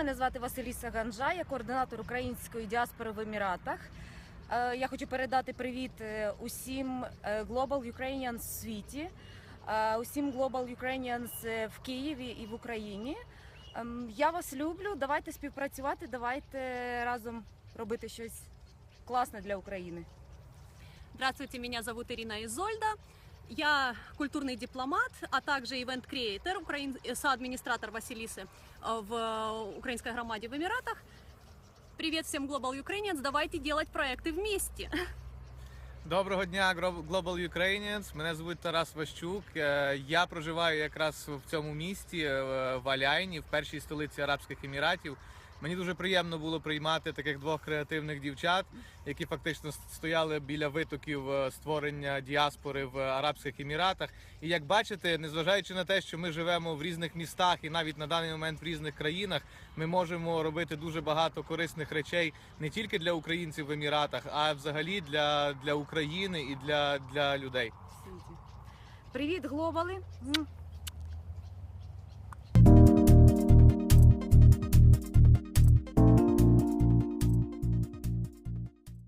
Мене звати Василіса Ганжа, я координатор української діаспори в Еміратах. Е, Я хочу передати привіт е, усім е, Global Ukrainians в світі, усім Global Ukrainians в Києві і в Україні. Ем, Я вас люблю. Давайте співпрацювати, давайте разом робити щось класне для України. Здравствуйте, меня зовут Ирина Изольда. Я культурный дипломат, а также ивент-креатор, украин... э, соадминистратор Василисы э, в э, украинской громаде в Эмиратах. Привет всем Global Ukrainians, давайте делать проекты вместе. Доброго дня, Гро- Global Ukrainians. Мене звуть Тарас Ващук. Е, Я проживаю якраз в цьому місті е, в Аляйні, в першій столиці Арабських Еміратів. Мені дуже приємно було приймати таких двох креативних дівчат, які фактично стояли біля витоків е, створення діаспори в Арабських Еміратах. І як бачите, незважаючи на те, що ми живемо в різних містах і навіть на даний момент в різних країнах, ми можемо робити дуже багато корисних речей не тільки для українців в Еміратах, а взагалі для, для України і для, для людей. Привіт, глобали!